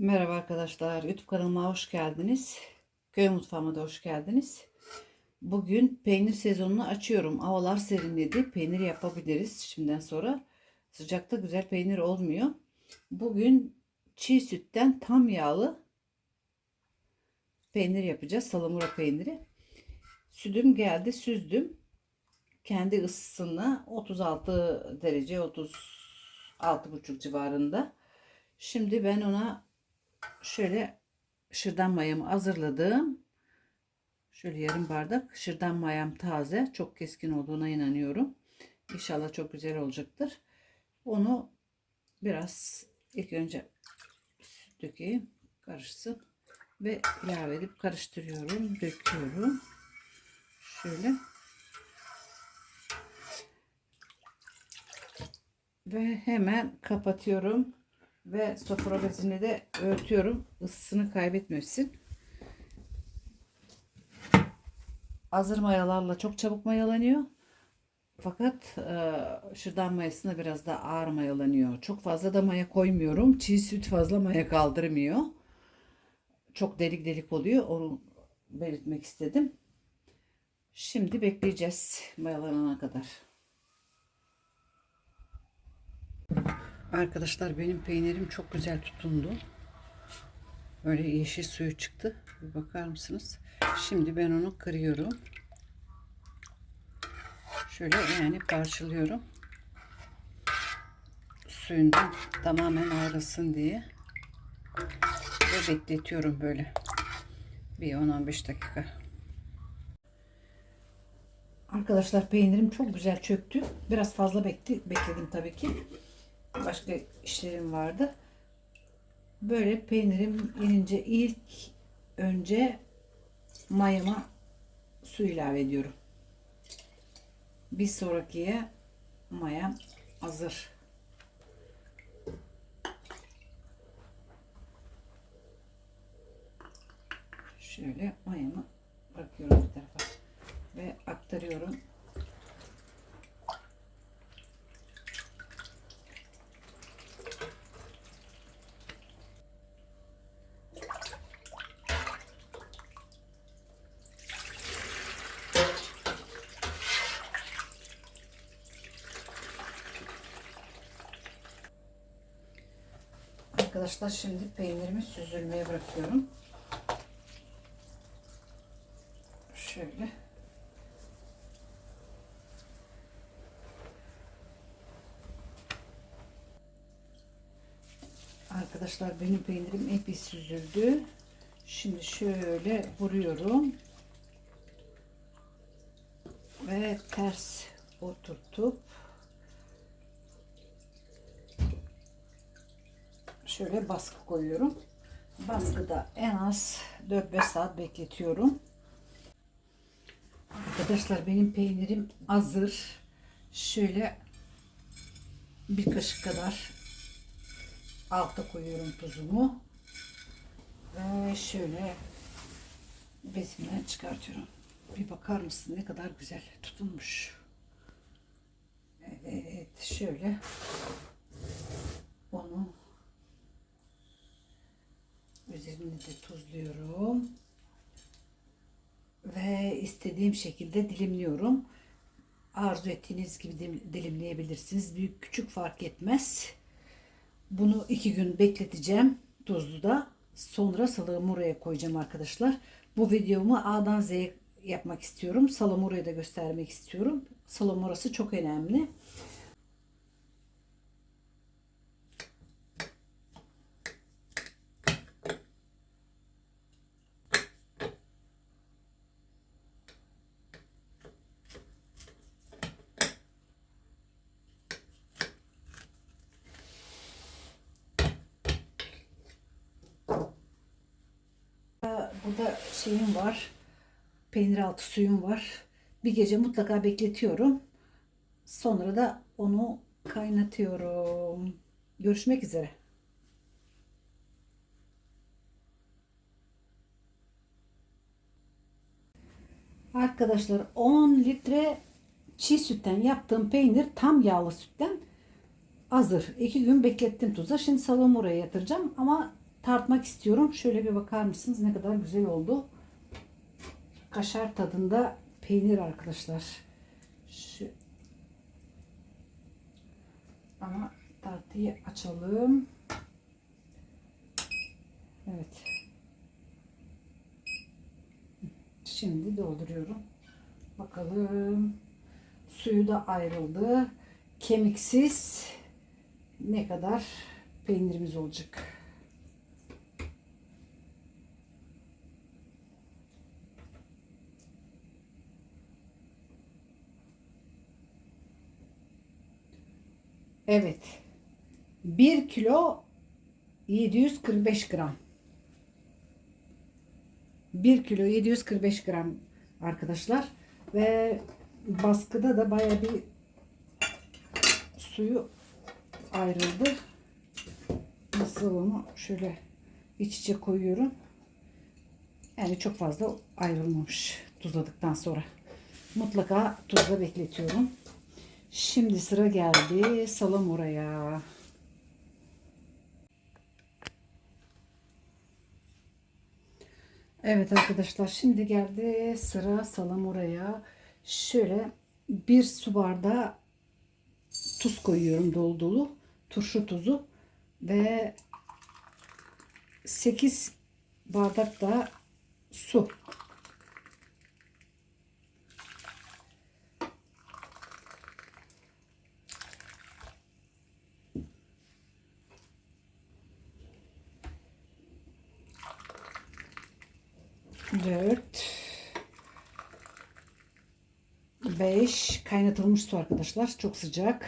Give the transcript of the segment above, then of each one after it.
Merhaba arkadaşlar. YouTube kanalıma hoş geldiniz. Köy mutfağıma da hoş geldiniz. Bugün peynir sezonunu açıyorum. Havalar serinledi. Peynir yapabiliriz şimdiden sonra. Sıcakta güzel peynir olmuyor. Bugün çiğ sütten tam yağlı peynir yapacağız. Salamura peyniri. Sütüm geldi. Süzdüm. Kendi ısısına 36 derece 36,5 civarında. Şimdi ben ona şöyle şırdan mayamı hazırladım. Şöyle yarım bardak şırdan mayam taze. Çok keskin olduğuna inanıyorum. İnşallah çok güzel olacaktır. Onu biraz ilk önce dökeyim. Karışsın. Ve ilave edip karıştırıyorum. Döküyorum. Şöyle. Ve hemen kapatıyorum ve sofra bezini de örtüyorum ısısını kaybetmesin. Hazır mayalarla çok çabuk mayalanıyor. Fakat e, şırdan mayasına biraz da ağır mayalanıyor. Çok fazla da maya koymuyorum. Çiğ süt fazla maya kaldırmıyor. Çok delik delik oluyor. Onu belirtmek istedim. Şimdi bekleyeceğiz mayalanana kadar. Arkadaşlar benim peynirim çok güzel tutundu. Böyle yeşil suyu çıktı. Bir bakar mısınız? Şimdi ben onu kırıyorum. Şöyle yani parçalıyorum. Suyundan tamamen ayrılsın diye. Ve bekletiyorum böyle. Bir 10-15 dakika. Arkadaşlar peynirim çok güzel çöktü. Biraz fazla bekledim, tabii ki başka işlerim vardı. Böyle peynirim inince ilk önce mayama su ilave ediyorum. Bir sonrakiye mayam hazır. Şöyle mayamı bırakıyorum bir tarafa ve aktarıyorum. Arkadaşlar şimdi peynirimi süzülmeye bırakıyorum. Şöyle. Arkadaşlar benim peynirim epey süzüldü. Şimdi şöyle vuruyorum. Ve ters oturtup şöyle baskı koyuyorum. Baskıda en az 4-5 saat bekletiyorum. Arkadaşlar benim peynirim hazır. Şöyle bir kaşık kadar alta koyuyorum tuzumu. Ve şöyle bezimden çıkartıyorum. Bir bakar mısın ne kadar güzel tutunmuş. Evet şöyle onu De tuzluyorum. Ve istediğim şekilde dilimliyorum. Arzu ettiğiniz gibi dilimleyebilirsiniz. Büyük küçük fark etmez. Bunu iki gün bekleteceğim tuzluda. Sonra salamı oraya koyacağım arkadaşlar. Bu videomu A'dan Z'ye yapmak istiyorum. Salamura'yı da göstermek istiyorum. Salamurası çok önemli. Burada şeyim var. Peynir altı suyum var. Bir gece mutlaka bekletiyorum. Sonra da onu kaynatıyorum. Görüşmek üzere. Arkadaşlar 10 litre çiğ sütten yaptığım peynir tam yağlı sütten hazır. 2 gün beklettim tuza. Şimdi salamuraya yatıracağım ama tartmak istiyorum. Şöyle bir bakar mısınız ne kadar güzel oldu. Kaşar tadında peynir arkadaşlar. Şu ama tartıyı açalım. Evet. Şimdi dolduruyorum. Bakalım. Suyu da ayrıldı. Kemiksiz ne kadar peynirimiz olacak. Evet. 1 kilo 745 gram. 1 kilo 745 gram arkadaşlar. Ve baskıda da baya bir suyu ayrıldı. Nasıl onu şöyle iç içe koyuyorum. Yani çok fazla ayrılmamış tuzladıktan sonra. Mutlaka tuzla bekletiyorum. Şimdi sıra geldi salamuraya. Evet arkadaşlar şimdi geldi sıra salamuraya. Şöyle bir su bardağı tuz koyuyorum dolu dolu. Turşu tuzu ve 8 bardak da su. Dört. Beş. Kaynatılmış su arkadaşlar. Çok sıcak.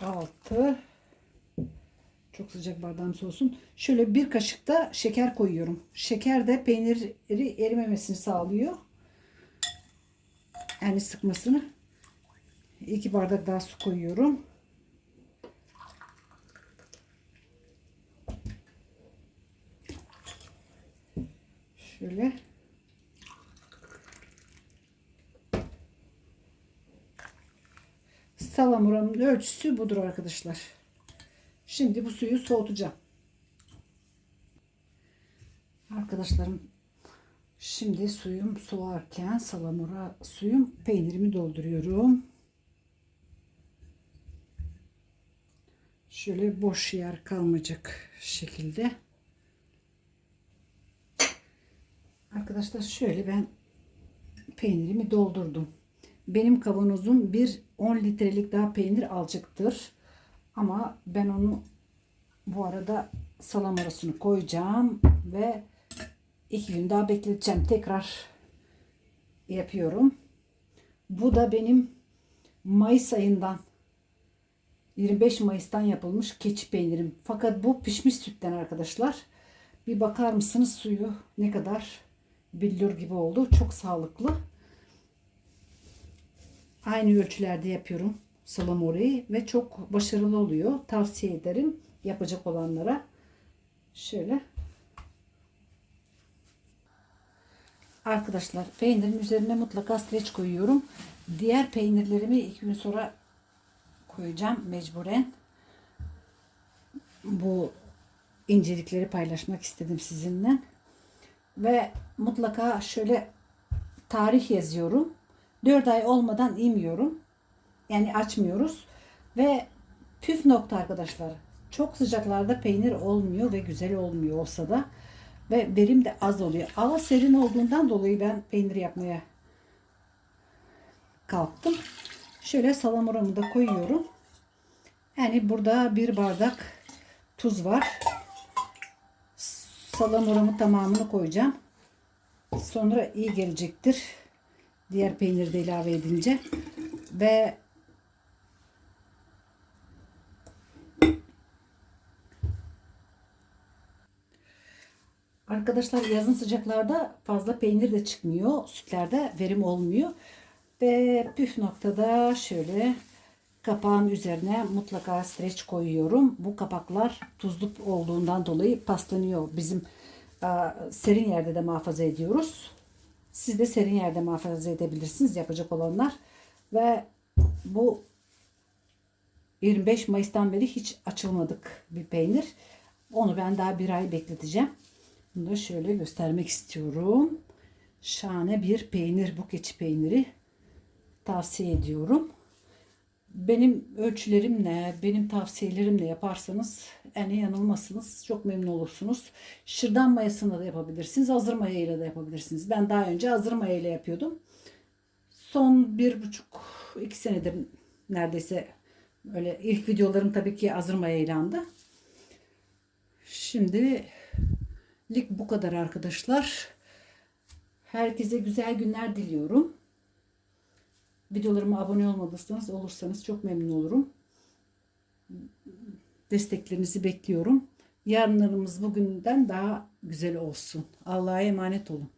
Altı. Çok sıcak bardağım soğusun. Şöyle bir kaşık da şeker koyuyorum. Şeker de peyniri erimemesini sağlıyor. Yani sıkmasını. İki bardak daha su koyuyorum. Şöyle. Salamuranın ölçüsü budur arkadaşlar. Şimdi bu suyu soğutacağım. Arkadaşlarım şimdi suyum soğarken salamura suyum peynirimi dolduruyorum. Şöyle boş yer kalmayacak şekilde. Arkadaşlar şöyle ben peynirimi doldurdum. Benim kavanozum bir 10 litrelik daha peynir alacaktır. Ama ben onu bu arada salam arasını koyacağım ve iki gün daha bekleteceğim. Tekrar yapıyorum. Bu da benim Mayıs ayından 25 Mayıs'tan yapılmış keçi peynirim. Fakat bu pişmiş sütten arkadaşlar. Bir bakar mısınız suyu ne kadar billur gibi oldu. Çok sağlıklı. Aynı ölçülerde yapıyorum salamurayı ve çok başarılı oluyor. Tavsiye ederim yapacak olanlara. Şöyle. Arkadaşlar peynirin üzerine mutlaka streç koyuyorum. Diğer peynirlerimi iki gün sonra koyacağım mecburen. Bu incelikleri paylaşmak istedim sizinle. Ve mutlaka şöyle tarih yazıyorum. 4 ay olmadan inmiyorum. Yani açmıyoruz. Ve püf nokta arkadaşlar. Çok sıcaklarda peynir olmuyor ve güzel olmuyor olsa da. Ve verim de az oluyor. Hava serin olduğundan dolayı ben peynir yapmaya kalktım. Şöyle salamuramı da koyuyorum. Yani burada bir bardak tuz var. Salamuramı tamamını koyacağım. Sonra iyi gelecektir. Diğer peyniri de ilave edince. Ve Arkadaşlar yazın sıcaklarda fazla peynir de çıkmıyor. Sütlerde verim olmuyor. Ve püf noktada şöyle kapağın üzerine mutlaka streç koyuyorum. Bu kapaklar tuzlu olduğundan dolayı paslanıyor. Bizim serin yerde de muhafaza ediyoruz. Siz de serin yerde muhafaza edebilirsiniz yapacak olanlar. Ve bu 25 Mayıs'tan beri hiç açılmadık bir peynir. Onu ben daha bir ay bekleteceğim. Bunu da şöyle göstermek istiyorum. Şahane bir peynir, bu keçi peyniri tavsiye ediyorum. Benim ölçülerimle, benim tavsiyelerimle yaparsanız yani yanılmazsınız. Çok memnun olursunuz. Şırdan mayasında da yapabilirsiniz. Hazır mayayla da yapabilirsiniz. Ben daha önce hazır mayayla yapıyordum. Son bir buçuk, iki senedir neredeyse öyle ilk videolarım tabii ki hazır mayaylandı. Şimdi lik bu kadar arkadaşlar. Herkese güzel günler diliyorum. Videolarıma abone olmadıysanız olursanız çok memnun olurum. Desteklerinizi bekliyorum. Yarınlarımız bugünden daha güzel olsun. Allah'a emanet olun.